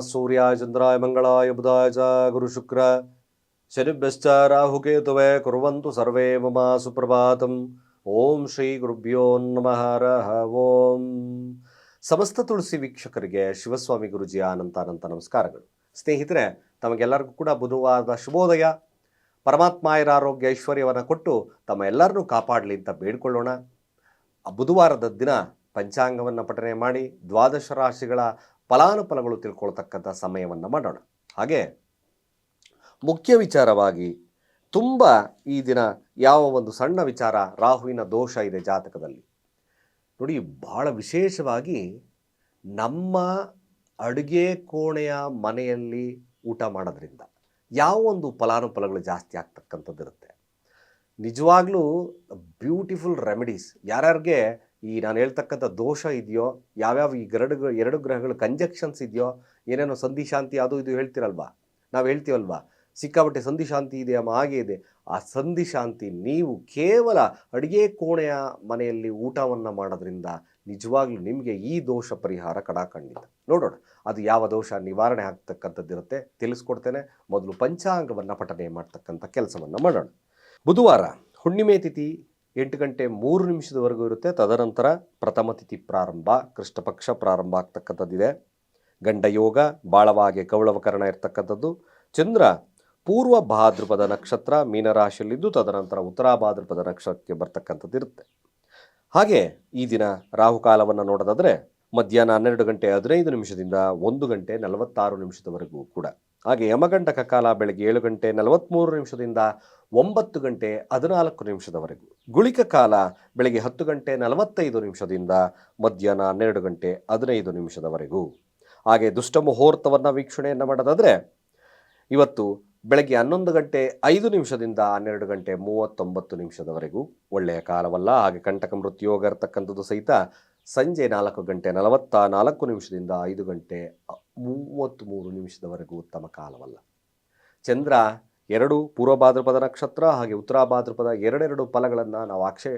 ಸೂರ್ಯಾಯ ಚಂದ್ರಾಯ ಮಂಗಳಾಯ ಬುಧಾಯ ಚ ಗುರು ಶುಕ್ರ ಶನಿಭ್ಯಶ್ಚ ರಾಹುಕೇತುವೇ ಕುರುವಂತು ಸರ್ವೇ ಮಮ ಸುಪ್ರಭಾತಂ ಓಂ ಶ್ರೀ ಗುರುಭ್ಯೋ ನಮಃ ಓಂ ಸಮಸ್ತ ತುಳಸಿ ವೀಕ್ಷಕರಿಗೆ ಶಿವಸ್ವಾಮಿ ಗುರುಜಿಯ ಅನಂತ ಅನಂತ ನಮಸ್ಕಾರಗಳು. ಸ್ನೇಹಿತರೆ, ತಮಗೆಲ್ಲರಿಗೂ ಕೂಡ ಬುಧವಾರದ ಶುಭೋದಯ. ಪರಮಾತ್ಮಾಯರ ಆರೋಗ್ಯ ಐಶ್ವರ್ಯವನ್ನು ಕೊಟ್ಟು ತಮ್ಮ ಎಲ್ಲರನ್ನೂ ಕಾಪಾಡಲಿ ಅಂತ ಬೇಡಿಕೊಳ್ಳೋಣ. ಬುಧವಾರದ ದಿನ ಪಂಚಾಂಗವನ್ನು ಪಠನೆ ಮಾಡಿ ದ್ವಾದಶ ರಾಶಿಗಳ ಫಲಾನುಫಲಗಳು ತಿಳ್ಕೊಳ್ತಕ್ಕಂಥ ಸಮಯವನ್ನು ಮಾಡೋಣ. ಹಾಗೆ ಮುಖ್ಯ ವಿಚಾರವಾಗಿ ತುಂಬ ಈ ದಿನ ಯಾವ ಒಂದು ಸಣ್ಣ ವಿಚಾರ ರಾಹುವಿನ ದೋಷ ಇದೆ ಜಾತಕದಲ್ಲಿ. ನೋಡಿ ಬಹಳ ವಿಶೇಷವಾಗಿ ನಮ್ಮ ಅಡುಗೆ ಕೋಣೆಯ ಮನೆಯಲ್ಲಿ ಊಟ ಮಾಡೋದ್ರಿಂದ ಯಾವ ಒಂದು ಫಲಾನುಫಲಗಳು ಜಾಸ್ತಿ ಆಗ್ತಕ್ಕಂಥದ್ದಿರುತ್ತೆ. ನಿಜವಾಗ್ಲೂ ಬ್ಯೂಟಿಫುಲ್ ರೆಮಿಡೀಸ್. ಯಾರ್ಯಾರಿಗೆ ಈ ನಾನು ಹೇಳ್ತಕ್ಕಂಥ ದೋಷ ಇದೆಯೋ, ಯಾವ್ಯಾವ ಈ ಎರಡು ಎರಡು ಗ್ರಹಗಳು ಕಂಜಕ್ಷನ್ಸ್ ಇದೆಯೋ, ಏನೇನೋ ಸಂಧಿ ಶಾಂತಿ ಅದು ಇದು ಹೇಳ್ತಿರಲ್ವಾ? ನಾವು ಹೇಳ್ತೀವಲ್ವಾ? ಸಂಧಿ ಶಾಂತಿ ಇದೆ, ಅಮ್ಮ ಹಾಗೆ ಇದೆ. ಆ ಸಂಧಿ ಶಾಂತಿ ನೀವು ಕೇವಲ ಅಡುಗೆ ಕೋಣೆಯ ಮನೆಯಲ್ಲಿ ಊಟವನ್ನು ಮಾಡೋದ್ರಿಂದ ನಿಜವಾಗ್ಲೂ ನಿಮಗೆ ಈ ದೋಷ ಪರಿಹಾರ ಕಡಾಖಂಡಿತ. ನೋಡೋಣ, ಅದು ಯಾವ ದೋಷ ನಿವಾರಣೆ ಆಗ್ತಕ್ಕಂಥದ್ದಿರುತ್ತೆ ತಿಳಿಸ್ಕೊಡ್ತೇನೆ. ಮೊದಲು ಪಂಚಾಂಗವನ್ನು ಪಠನೆ ಮಾಡ್ತಕ್ಕಂಥ ಕೆಲಸವನ್ನು ಮಾಡೋಣ. ಬುಧವಾರ, ಹುಣ್ಣಿಮೆ ತಿಥಿ ಎಂಟು ಗಂಟೆ ಮೂರು ನಿಮಿಷದವರೆಗೂ ಇರುತ್ತೆ. ತದನಂತರ ಪ್ರಥಮ ತಿಥಿ ಪ್ರಾರಂಭ, ಕೃಷ್ಣಪಕ್ಷ ಪ್ರಾರಂಭ ಆಗ್ತಕ್ಕಂಥದ್ದಿದೆ. ಗಂಡ ಯೋಗ, ಬಾಳವಾಗೆ ಕೌಳವಕರಣ ಇರ್ತಕ್ಕಂಥದ್ದು. ಚಂದ್ರ ಪೂರ್ವ ಭಾದ್ರಪದ ನಕ್ಷತ್ರ ಮೀನರಾಶಿಯಲ್ಲಿದ್ದು, ತದನಂತರ ಉತ್ತರ ಭಾದ್ರಪದ ನಕ್ಷತ್ರಕ್ಕೆ ಬರ್ತಕ್ಕಂಥದ್ದು ಇರುತ್ತೆ. ಹಾಗೆ ಈ ದಿನ ರಾಹುಕಾಲವನ್ನು ನೋಡೋದಾದರೆ ಮಧ್ಯಾಹ್ನ ಹನ್ನೆರಡು ಗಂಟೆ ಹದಿನೈದು ನಿಮಿಷದಿಂದ ಒಂದು ಗಂಟೆ ನಲವತ್ತಾರು ನಿಮಿಷದವರೆಗೂ ಕೂಡ. ಹಾಗೆ ಯಮಗಂಟಕ ಕಾಲ ಬೆಳಗ್ಗೆ ಏಳು ಗಂಟೆ ನಲವತ್ತ್ಮೂರು ನಿಮಿಷದಿಂದ ಒಂಬತ್ತು ಗಂಟೆ ಹದಿನಾಲ್ಕು ನಿಮಿಷದವರೆಗೂ. ಗುಳಿಕ ಕಾಲ ಬೆಳಗ್ಗೆ ಹತ್ತು ಗಂಟೆ ನಲವತ್ತೈದು ನಿಮಿಷದಿಂದ ಮಧ್ಯಾಹ್ನ ಹನ್ನೆರಡು ಗಂಟೆ ಹದಿನೈದು ನಿಮಿಷದವರೆಗೂ. ಹಾಗೆ ದುಷ್ಟ ಮುಹೂರ್ತವನ್ನು ವೀಕ್ಷಣೆಯನ್ನು ಮಾಡೋದಾದರೆ, ಇವತ್ತು ಬೆಳಗ್ಗೆ ಹನ್ನೊಂದು ಗಂಟೆ ಐದು ನಿಮಿಷದಿಂದ ಹನ್ನೆರಡು ಗಂಟೆ ಮೂವತ್ತೊಂಬತ್ತು ನಿಮಿಷದವರೆಗೂ ಒಳ್ಳೆಯ ಕಾಲವಲ್ಲ. ಹಾಗೆ ಕಂಟಕ ಮೃತ್ಯೋಗ ಇರತಕ್ಕಂಥದ್ದು ಸಹಿತ ಸಂಜೆ ನಾಲ್ಕು ಗಂಟೆ ನಲವತ್ತ ನಾಲ್ಕು ನಿಮಿಷದಿಂದ ಐದು ಗಂಟೆ ಮೂವತ್ತ್ಮೂರು ನಿಮಿಷದವರೆಗೂ ಉತ್ತಮ ಕಾಲವಲ್ಲ. ಚಂದ್ರ ಎರಡು ಪೂರ್ವ ಭಾದ್ರಪದ ನಕ್ಷತ್ರ ಹಾಗೆ ಉತ್ತರ ಭಾದ್ರಪದ ಎರಡೆರಡು ಫಲಗಳನ್ನು ನಾವು ಆಕ್ಷೆ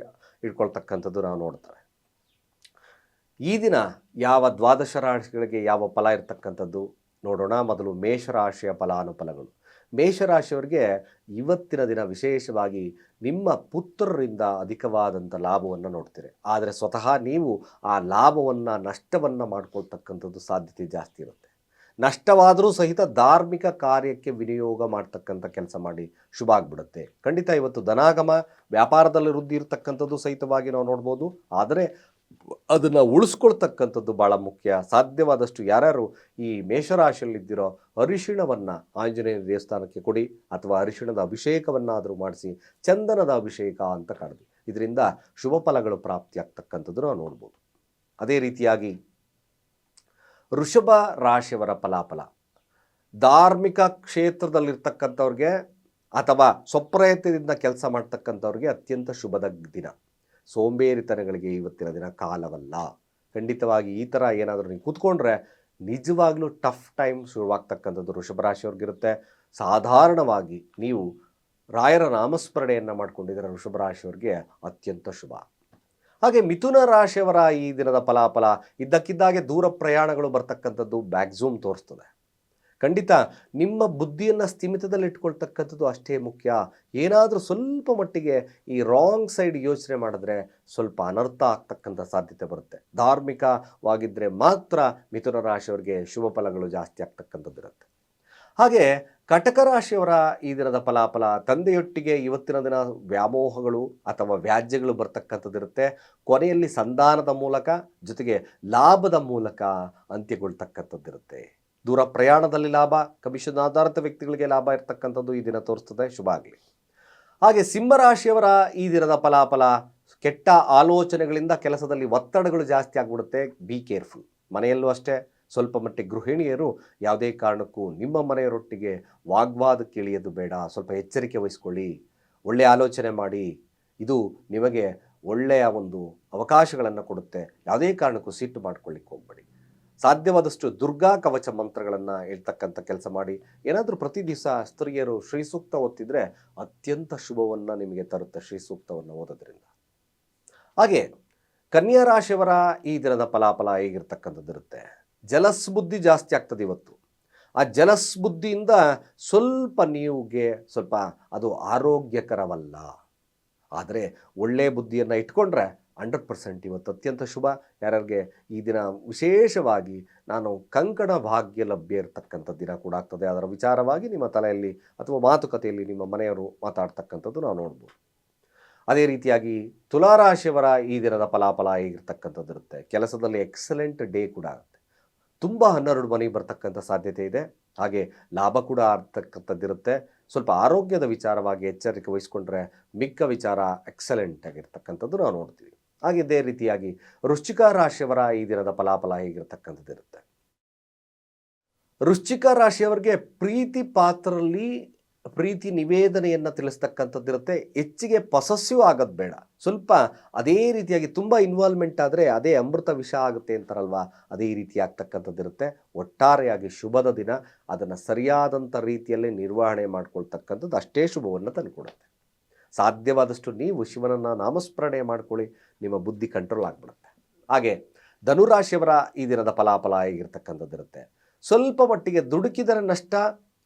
ಇಟ್ಕೊಳ್ತಕ್ಕಂಥದ್ದು ನಾವು ನೋಡ್ತೇವೆ. ಈ ದಿನ ಯಾವ ದ್ವಾದಶ ರಾಶಿಗಳಿಗೆ ಯಾವ ಫಲ ಇರತಕ್ಕಂಥದ್ದು ನೋಡೋಣ. ಮೊದಲು ಮೇಷರಾಶಿಯ ಫಲಾನುಫಲಗಳು. ಮೇಷರಾಶಿಯವರಿಗೆ ಇವತ್ತಿನ ದಿನ ವಿಶೇಷವಾಗಿ ನಿಮ್ಮ ಪುತ್ರರಿಂದ ಅಧಿಕವಾದಂಥ ಲಾಭವನ್ನು ನೋಡ್ತೀರಿ. ಆದರೆ ಸ್ವತಃ ನೀವು ಆ ಲಾಭವನ್ನು, ನಷ್ಟವನ್ನು ಮಾಡ್ಕೊಳ್ತಕ್ಕಂಥದ್ದು ಸಾಧ್ಯತೆ ಜಾಸ್ತಿ ಇರುತ್ತೆ. ನಷ್ಟವಾದರೂ ಸಹಿತ ಧಾರ್ಮಿಕ ಕಾರ್ಯಕ್ಕೆ ವಿನಿಯೋಗ ಮಾಡ್ತಕ್ಕಂಥ ಕೆಲಸ ಮಾಡಿ ಶುಭ ಆಗ್ಬಿಡುತ್ತೆ. ಖಂಡಿತ ಇವತ್ತು ಧನಾಗಮ ವ್ಯಾಪಾರದಲ್ಲಿ ವೃದ್ಧಿ ಇರತಕ್ಕಂಥದ್ದು ಸಹಿತವಾಗಿ ನಾವು ನೋಡ್ಬೋದು. ಆದರೆ ಅದನ್ನು ಉಳಿಸ್ಕೊಳ್ತಕ್ಕಂಥದ್ದು ಭಾಳ ಮುಖ್ಯ. ಸಾಧ್ಯವಾದಷ್ಟು ಯಾರ್ಯಾರು ಈ ಮೇಷರಾಶಿಯಲ್ಲಿದ್ದಿರೋ ಅರಿಶಿಣವನ್ನು ಆಂಜನೇಯ ದೇವಸ್ಥಾನಕ್ಕೆ ಕೊಡಿ ಅಥವಾ ಅರಿಶಿಣದ ಅಭಿಷೇಕವನ್ನಾದರೂ ಮಾಡಿಸಿ, ಚಂದನದ ಅಭಿಷೇಕ ಅಂತ ಕಾಣ್ತೀವಿ. ಇದರಿಂದ ಶುಭ ಫಲಗಳು ಪ್ರಾಪ್ತಿಯಾಗ್ತಕ್ಕಂಥದ್ದು ನಾವು ನೋಡ್ಬೋದು. ಅದೇ ರೀತಿಯಾಗಿ ವೃಷಭ ರಾಶಿಯವರ ಫಲಾಫಲ. ಧಾರ್ಮಿಕ ಕ್ಷೇತ್ರದಲ್ಲಿರ್ತಕ್ಕಂಥವ್ರಿಗೆ ಅಥವಾ ಸ್ವಪ್ರಯತ್ನದಿಂದ ಕೆಲಸ ಮಾಡ್ತಕ್ಕಂಥವ್ರಿಗೆ ಅತ್ಯಂತ ಶುಭದ ದಿನ. ಸೋಂಬೇರಿತನಗಳಿಗೆ ಇವತ್ತಿನ ದಿನ ಕಾಲವಲ್ಲ. ಖಂಡಿತವಾಗಿ ಈ ಥರ ಏನಾದರೂ ನೀವು ಕೂತ್ಕೊಂಡ್ರೆ ನಿಜವಾಗ್ಲೂ ಟಫ್ ಟೈಮ್ ಶುರುವಾಗ್ತಕ್ಕಂಥದ್ದು ವೃಷಭ ರಾಶಿಯವ್ರಿಗಿರುತ್ತೆ. ಸಾಧಾರಣವಾಗಿ ನೀವು ರಾಯರ ನಾಮಸ್ಮರಣೆಯನ್ನು ಮಾಡ್ಕೊಂಡಿದ್ರೆ ವೃಷಭ ರಾಶಿಯವ್ರಿಗೆ ಅತ್ಯಂತ ಶುಭ. ಹಾಗೆ ಮಿಥುನ ರಾಶಿಯವರ ಈ ದಿನದ ಫಲಾಫಲ ಇದ್ದಕ್ಕಿದ್ದಾಗೆ ದೂರ ಪ್ರಯಾಣಗಳು ಬರ್ತಕ್ಕಂಥದ್ದು ಬ್ಯಾಕ್ಝೂಮ್ ತೋರಿಸ್ತದೆ. ಖಂಡಿತ ನಿಮ್ಮ ಬುದ್ಧಿಯನ್ನು ಸ್ಥಿಮಿತದಲ್ಲಿ ಇಟ್ಕೊಳ್ತಕ್ಕಂಥದ್ದು ಅಷ್ಟೇ ಮುಖ್ಯ. ಏನಾದರೂ ಸ್ವಲ್ಪ ಮಟ್ಟಿಗೆ ಈ ರಾಂಗ್ ಸೈಡ್ ಯೋಚನೆ ಮಾಡಿದ್ರೆ ಸ್ವಲ್ಪ ಅನರ್ಥ ಆಗ್ತಕ್ಕಂಥ ಸಾಧ್ಯತೆ ಬರುತ್ತೆ. ಧಾರ್ಮಿಕವಾಗಿದ್ದರೆ ಮಾತ್ರ ಮಿಥುನ ರಾಶಿಯವರಿಗೆ ಶುಭ ಫಲಗಳು ಜಾಸ್ತಿ ಆಗ್ತಕ್ಕಂಥದ್ದು ಇರುತ್ತೆ ಹಾಗೆ ಕಟಕ ರಾಶಿಯವರ ಈ ದಿನದ ಫಲಾಫಲ ತಂದೆಯೊಟ್ಟಿಗೆ ಇವತ್ತಿನ ದಿನ ವ್ಯಾಮೋಹಗಳು ಅಥವಾ ವ್ಯಾಜ್ಯಗಳು ಬರ್ತಕ್ಕಂಥದ್ದಿರುತ್ತೆ ಕೊನೆಯಲ್ಲಿ ಸಂಧಾನದ ಮೂಲಕ ಜೊತೆಗೆ ಲಾಭದ ಮೂಲಕ ಅಂತ್ಯಗೊಳ್ತಕ್ಕಂಥದ್ದಿರುತ್ತೆ ದೂರ ಪ್ರಯಾಣದಲ್ಲಿ ಲಾಭ, ಕಮಿಷನ್ ಆಧಾರಿತ ವ್ಯಕ್ತಿಗಳಿಗೆ ಲಾಭ ಇರತಕ್ಕಂಥದ್ದು ಈ ದಿನ ತೋರಿಸ್ತದೆ. ಶುಭ ಆಗಲಿ. ಹಾಗೆ ಸಿಂಹರಾಶಿಯವರ ಈ ದಿನದ ಫಲಾಫಲ ಕೆಟ್ಟ ಆಲೋಚನೆಗಳಿಂದ ಕೆಲಸದಲ್ಲಿ ಒತ್ತಡಗಳು ಜಾಸ್ತಿ ಆಗಿಬಿಡುತ್ತೆ. ಬಿ ಕೇರ್ಫುಲ್ ಮನೆಯಲ್ಲೂ ಅಷ್ಟೇ. ಸ್ವಲ್ಪ ಮಟ್ಟಿಗೆ ಗೃಹಿಣಿಯರು ಯಾವುದೇ ಕಾರಣಕ್ಕೂ ನಿಮ್ಮ ಮನೆಯರೊಟ್ಟಿಗೆ ವಾಗ್ವಾದಕ್ಕೆ ಇಳಿಯೋದು ಬೇಡ. ಸ್ವಲ್ಪ ಎಚ್ಚರಿಕೆ ವಹಿಸ್ಕೊಳ್ಳಿ. ಒಳ್ಳೆಯ ಆಲೋಚನೆ ಮಾಡಿ. ಇದು ನಿಮಗೆ ಒಳ್ಳೆಯ ಒಂದು ಅವಕಾಶಗಳನ್ನು ಕೊಡುತ್ತೆ. ಯಾವುದೇ ಕಾರಣಕ್ಕೂ ಸಿಟ್ಟು ಮಾಡ್ಕೊಳ್ಳಿಕ್ಕೆ ಹೋಗಬೇಡಿ. ಸಾಧ್ಯವಾದಷ್ಟು ದುರ್ಗಾ ಕವಚ ಮಂತ್ರಗಳನ್ನು ಹೇಳ್ತಕ್ಕಂಥ ಕೆಲಸ ಮಾಡಿ. ಏನಾದರೂ ಪ್ರತಿ ದಿವಸ ಸ್ತ್ರೀಯರು ಶ್ರೀ ಸೂಕ್ತ ಓದ್ತಿದ್ರೆ ಅತ್ಯಂತ ಶುಭವನ್ನು ನಿಮಗೆ ತರುತ್ತೆ ಶ್ರೀ ಸೂಕ್ತವನ್ನು ಓದೋದ್ರಿಂದ. ಹಾಗೆ ಕನ್ಯಾ ರಾಶಿಯವರ ಈ ದಿನದ ಫಲಾಫಲ ಹೇಗಿರ್ತಕ್ಕಂಥದ್ದು ಇರುತ್ತೆ? ಜಲಸ್ ಬುದ್ಧಿ ಜಾಸ್ತಿ ಆಗ್ತದೆ ಇವತ್ತು. ಆ ಜಲಸ್ ಬುದ್ಧಿಯಿಂದ ಸ್ವಲ್ಪ ನೀವುಗೆ ಸ್ವಲ್ಪ ಅದು ಆರೋಗ್ಯಕರವಲ್ಲ. ಆದರೆ ಒಳ್ಳೆಯ ಬುದ್ಧಿಯನ್ನು ಇಟ್ಕೊಂಡ್ರೆ ಹಂಡ್ರೆಡ್ ಪರ್ಸೆಂಟ್ ಇವತ್ತು ಅತ್ಯಂತ ಶುಭ. ಯಾರ್ಯಾರಿಗೆ ಈ ದಿನ ವಿಶೇಷವಾಗಿ ನಾನು ಕಂಕಣ ಭಾಗ್ಯ ಲಭ್ಯ ಇರತಕ್ಕಂಥ ದಿನ ಕೂಡ ಆಗ್ತದೆ. ಅದರ ವಿಚಾರವಾಗಿ ನಿಮ್ಮ ತಲೆಯಲ್ಲಿ ಅಥವಾ ಮಾತುಕತೆಯಲ್ಲಿ ನಿಮ್ಮ ಮನೆಯವರು ಮಾತಾಡ್ತಕ್ಕಂಥದ್ದು ನಾವು ನೋಡ್ಬೋದು. ಅದೇ ರೀತಿಯಾಗಿ ತುಲಾರಾಶಿಯವರ ಈ ದಿನದ ಫಲಾಫಲ ಹೇಗಿರ್ತಕ್ಕಂಥದ್ದು ಇರುತ್ತೆ. ಕೆಲಸದಲ್ಲಿ ಎಕ್ಸಲೆಂಟ್ ಡೇ ಕೂಡ ಆಗುತ್ತೆ. ತುಂಬ ಹನ್ನೆರಡು ಮನೆಗೆ ಬರ್ತಕ್ಕಂಥ ಸಾಧ್ಯತೆ ಇದೆ. ಹಾಗೆ ಲಾಭ ಕೂಡ ಆಗ್ತಕ್ಕಂಥದ್ದಿರುತ್ತೆ. ಸ್ವಲ್ಪ ಆರೋಗ್ಯದ ವಿಚಾರವಾಗಿ ಎಚ್ಚರಿಕೆ ವಹಿಸ್ಕೊಂಡ್ರೆ ಮಿಕ್ಕ ವಿಚಾರ ಎಕ್ಸಲೆಂಟ್ ಆಗಿರ್ತಕ್ಕಂಥದ್ದು ನಾವು ನೋಡ್ತೀವಿ. ಹಾಗೆ ಇದೇ ರೀತಿಯಾಗಿ ವೃಶ್ಚಿಕ ರಾಶಿಯವರ ಈ ದಿನದ ಫಲಾಫಲ ಹೇಗಿರ್ತಕ್ಕಂಥದ್ದಿರುತ್ತೆ. ವೃಶ್ಚಿಕ ರಾಶಿಯವರಿಗೆ ಪ್ರೀತಿ ಪಾತ್ರರಲ್ಲಿ ಪ್ರೀತಿ ನಿವೇದನೆಯನ್ನು ತಿಳಿಸ್ತಕ್ಕಂಥದ್ದಿರುತ್ತೆ ಹೆಚ್ಚಿಗೆ ಪೊಸೆಸಿವ್ ಆಗೋದು ಬೇಡ. ಸ್ವಲ್ಪ ಅದೇ ರೀತಿಯಾಗಿ ತುಂಬ ಇನ್ವಾಲ್ವ್ಮೆಂಟ್ ಆದರೆ ಅದೇ ಅಮೃತ ವಿಷ ಆಗುತ್ತೆ ಅಂತಾರಲ್ವಾ? ಅದೇ ರೀತಿ ಆಗ್ತಕ್ಕಂಥದ್ದಿರುತ್ತೆ ಒಟ್ಟಾರೆಯಾಗಿ ಶುಭದ ದಿನ. ಅದನ್ನು ಸರಿಯಾದಂಥ ರೀತಿಯಲ್ಲಿ ನಿರ್ವಹಣೆ ಮಾಡ್ಕೊಳ್ತಕ್ಕಂಥದ್ದು ಅಷ್ಟೇ ಶುಭವನ್ನು ತಂದುಕೊಡುತ್ತೆ. ಸಾಧ್ಯವಾದಷ್ಟು ನೀವು ಶಿವನನ್ನು ನಾಮಸ್ಮರಣೆ ಮಾಡ್ಕೊಳ್ಳಿ. ನಿಮ್ಮ ಬುದ್ಧಿ ಕಂಟ್ರೋಲ್ ಆಗಿಬಿಡುತ್ತೆ. ಹಾಗೆ ಧನುರಾಶಿಯವರ ಈ ದಿನದ ಫಲಾಫಲ ಹೇಗಿರ್ತಕ್ಕಂಥದ್ದಿರುತ್ತೆ ಸ್ವಲ್ಪ ಮಟ್ಟಿಗೆ ದುಡುಕಿದರೆ ನಷ್ಟ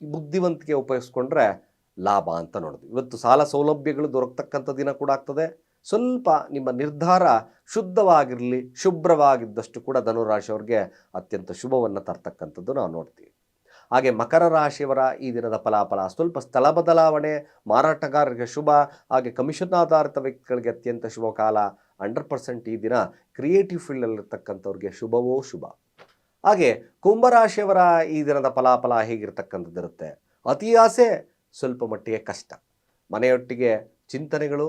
ಬುದ್ಧಿವಂತಿಕೆ ಉಪಯೋಗಿಸ್ಕೊಂಡ್ರೆ ಲಾಭ ಅಂತ ನೋಡಿದ್ವಿ ಇವತ್ತು ಸಾಲ ಸೌಲಭ್ಯಗಳು ದೊರಕತಕ್ಕಂಥ ದಿನ ಕೂಡ ಆಗ್ತದೆ. ಸ್ವಲ್ಪ ನಿಮ್ಮ ನಿರ್ಧಾರ ಶುದ್ಧವಾಗಿರಲಿ, ಶುಭ್ರವಾಗಿದ್ದಷ್ಟು ಕೂಡ ಧನುರಾಶಿಯವ್ರಿಗೆ ಅತ್ಯಂತ ಶುಭವನ್ನು ತರ್ತಕ್ಕಂಥದ್ದು ನಾವು ನೋಡ್ತೀವಿ. ಹಾಗೆ ಮಕರ ರಾಶಿಯವರ ಈ ದಿನದ ಫಲಾಫಲ ಸ್ವಲ್ಪ ಸ್ಥಳ ಬದಲಾವಣೆ, ಮಾರಾಟಗಾರರಿಗೆ ಶುಭ, ಹಾಗೆ ಕಮಿಷನ್ ಆಧಾರಿತ ವ್ಯಕ್ತಿಗಳಿಗೆ ಅತ್ಯಂತ ಶುಭ ಕಾಲ ಹಂಡ್ರೆಡ್ ಪರ್ಸೆಂಟ್ ಈ ದಿನ ಕ್ರಿಯೇಟಿವ್ ಫೀಲ್ಡಲ್ಲಿರ್ತಕ್ಕಂಥವ್ರಿಗೆ ಶುಭವೋ ಶುಭ. ಹಾಗೆ ಕುಂಭರಾಶಿಯವರ ಈ ದಿನದ ಫಲಾಫಲ ಹೇಗಿರ್ತಕ್ಕಂಥದ್ದಿರುತ್ತೆ ಅತಿ ಆಸೆ ಸ್ವಲ್ಪ ಮಟ್ಟಿಗೆ ಕಷ್ಟ. ಮನೆಯೊಟ್ಟಿಗೆ ಚಿಂತನೆಗಳು,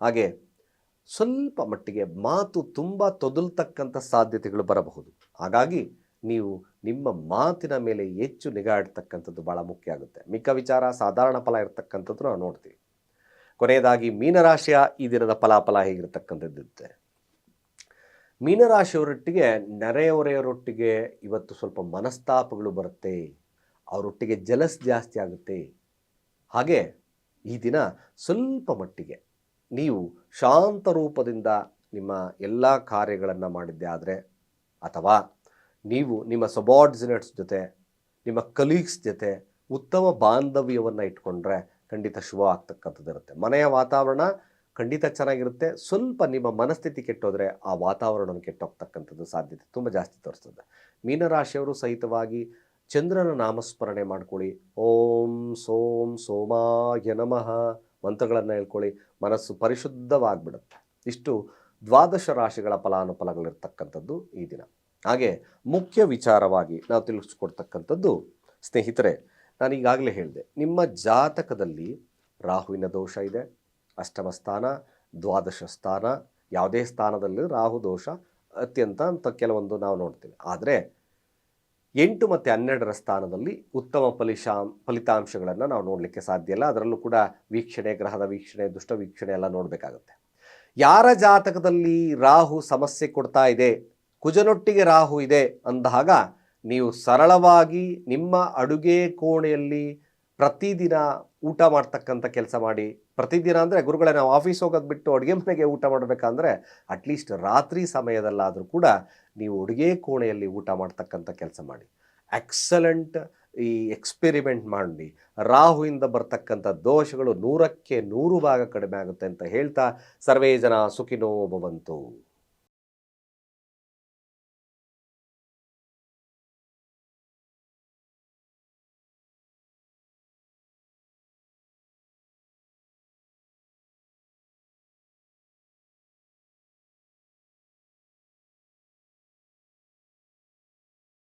ಹಾಗೆ ಸ್ವಲ್ಪ ಮಟ್ಟಿಗೆ ಮಾತು ತುಂಬ ತೊದಲ್ತಕ್ಕಂಥ ಸಾಧ್ಯತೆಗಳು ಬರಬಹುದು. ಹಾಗಾಗಿ ನೀವು ನಿಮ್ಮ ಮಾತಿನ ಮೇಲೆ ಹೆಚ್ಚು ನಿಗಾ ಇಡ್ತಕ್ಕಂಥದ್ದು ಭಾಳ ಮುಖ್ಯ ಆಗುತ್ತೆ. ಮಿಕ್ಕ ವಿಚಾರ ಸಾಧಾರಣ ಫಲ ಇರತಕ್ಕಂಥದ್ದು ನಾವು ನೋಡ್ತೀವಿ. ಕೊನೆಯದಾಗಿ ಮೀನರಾಶಿಯ ಈ ದಿನದ ಫಲಾಫಲ ಹೇಗಿರ್ತಕ್ಕಂಥದ್ದಿರುತ್ತೆ? ಮೀನರಾಶಿಯವರೊಟ್ಟಿಗೆ ನೆರೆಯವರೆಯವರೊಟ್ಟಿಗೆ ಇವತ್ತು ಸ್ವಲ್ಪ ಮನಸ್ತಾಪಗಳು ಬರುತ್ತೆ. ಅವರೊಟ್ಟಿಗೆ ಜಲಸ್ ಜಾಸ್ತಿ ಆಗುತ್ತೆ. ಹಾಗೆ ಈ ದಿನ ಸ್ವಲ್ಪ ಮಟ್ಟಿಗೆ ನೀವು ಶಾಂತ ರೂಪದಿಂದ ನಿಮ್ಮ ಎಲ್ಲ ಕಾರ್ಯಗಳನ್ನು ಮಾಡಿದ್ದೆ ಆದರೆ ಅಥವಾ ನೀವು ನಿಮ್ಮ ಸಬಾರ್ಡಿನೇಟ್ಸ್ ಜೊತೆ, ನಿಮ್ಮ ಕಲೀಗ್ಸ್ ಜೊತೆ ಉತ್ತಮ ಬಾಂಧವ್ಯವನ್ನು ಇಟ್ಕೊಂಡ್ರೆ ಖಂಡಿತ ಶುಭ ಆಗ್ತಕ್ಕಂಥದ್ದು ಇರುತ್ತೆ ಮನೆಯ ವಾತಾವರಣ ಖಂಡಿತ ಚೆನ್ನಾಗಿರುತ್ತೆ. ಸ್ವಲ್ಪ ನಿಮ್ಮ ಮನಸ್ಥಿತಿ ಕೆಟ್ಟೋದ್ರೆ ಆ ವಾತಾವರಣ ಕೆಟ್ಟೋಗ್ತಕ್ಕಂಥದ್ದು ಸಾಧ್ಯತೆ ತುಂಬ ಜಾಸ್ತಿ ತೋರಿಸ್ತದೆ. ಮೀನರಾಶಿಯವರು ಸಹಿತವಾಗಿ ಚಂದ್ರನ ನಾಮಸ್ಮರಣೆ ಮಾಡ್ಕೊಳ್ಳಿ. ಓಂ ಸೋಂ ಸೋಮಾಯ ನಮಃ ಮಂತ್ರಗಳನ್ನು ಹೇಳ್ಕೊಳ್ಳಿ. ಮನಸ್ಸು ಪರಿಶುದ್ಧವಾಗಿಬಿಡುತ್ತೆ. ಇಷ್ಟು ದ್ವಾದಶ ರಾಶಿಗಳ ಫಲಾನುಫಲಗಳಿರ್ತಕ್ಕಂಥದ್ದು ಈ ದಿನ. ಹಾಗೆ ಮುಖ್ಯ ವಿಚಾರವಾಗಿ ನಾವು ತಿಳಿಸ್ಕೊಡ್ತಕ್ಕಂಥದ್ದು, ಸ್ನೇಹಿತರೆ ನಾನು ಈಗಾಗಲೇ ಹೇಳಿದೆ, ನಿಮ್ಮ ಜಾತಕದಲ್ಲಿ ರಾಹುವಿನ ದೋಷ ಇದೆ. ಅಷ್ಟಮ ಸ್ಥಾನ, ದ್ವಾದಶ ಸ್ಥಾನ, ಯಾವುದೇ ಸ್ಥಾನದಲ್ಲಿ ರಾಹು, ದೋಷ ಅತ್ಯಂತ ಅಂತ ಕೆಲವೊಂದು ನಾವು ನೋಡ್ತೀವಿ. ಆದರೆ ಎಂಟು ಮತ್ತು ಹನ್ನೆರಡರ ಸ್ಥಾನದಲ್ಲಿ ಉತ್ತಮ ಫಲಿಶಾ, ಫಲಿತಾಂಶಗಳನ್ನು ನಾವು ನೋಡಲಿಕ್ಕೆ ಸಾಧ್ಯ ಇಲ್ಲ. ಅದರಲ್ಲೂ ಕೂಡ ವೀಕ್ಷಣೆ, ಗ್ರಹದ ವೀಕ್ಷಣೆ, ದುಷ್ಟ ವೀಕ್ಷಣೆ ಎಲ್ಲ ನೋಡಬೇಕಾಗುತ್ತೆ. ಯಾರ ಜಾತಕದಲ್ಲಿ ರಾಹು ಸಮಸ್ಯೆ ಕೊಡ್ತಾ ಇದೆ? ಕುಜನೊಟ್ಟಿಗೆ ರಾಹು ಇದೆ ಅಂದಾಗ ನೀವು ಸರಳವಾಗಿ ನಿಮ್ಮ ಅಡುಗೆ ಕೋಣೆಯಲ್ಲಿ ಪ್ರತಿದಿನ ಊಟ ಮಾಡ್ತಕ್ಕಂಥ ಕೆಲಸ ಮಾಡಿ ಪ್ರತಿದಿನ ಅಂದರೆ ಗುರುಗಳೇ ನಾವು ಆಫೀಸ್ ಹೋಗೋದು ಬಿಟ್ಟು ಅಡುಗೆ ಮನೆಗೆ ಊಟ ಮಾಡಬೇಕಂದ್ರೆ ಅಟ್ಲೀಸ್ಟ್ ರಾತ್ರಿ ಸಮಯದಲ್ಲಾದರೂ ಕೂಡ ನೀವು ಅಡುಗೆ ಕೋಣೆಯಲ್ಲಿ ಊಟ ಮಾಡ್ತಕ್ಕಂಥ ಕೆಲಸ ಮಾಡಿ. ಎಕ್ಸಲೆಂಟ್ ಈ ಎಕ್ಸ್ಪೆರಿಮೆಂಟ್ ಮಾಡಿ ರಾಹುವಿಂದ ಬರ್ತಕ್ಕಂಥ ದೋಷಗಳು ನೂರಕ್ಕೆ ನೂರು ಭಾಗ ಕಡಿಮೆ ಆಗುತ್ತೆ ಅಂತ ಹೇಳ್ತಾ ಸರ್ವೇ ಜನ ಸುಖಿನೋ ಭವಂತು.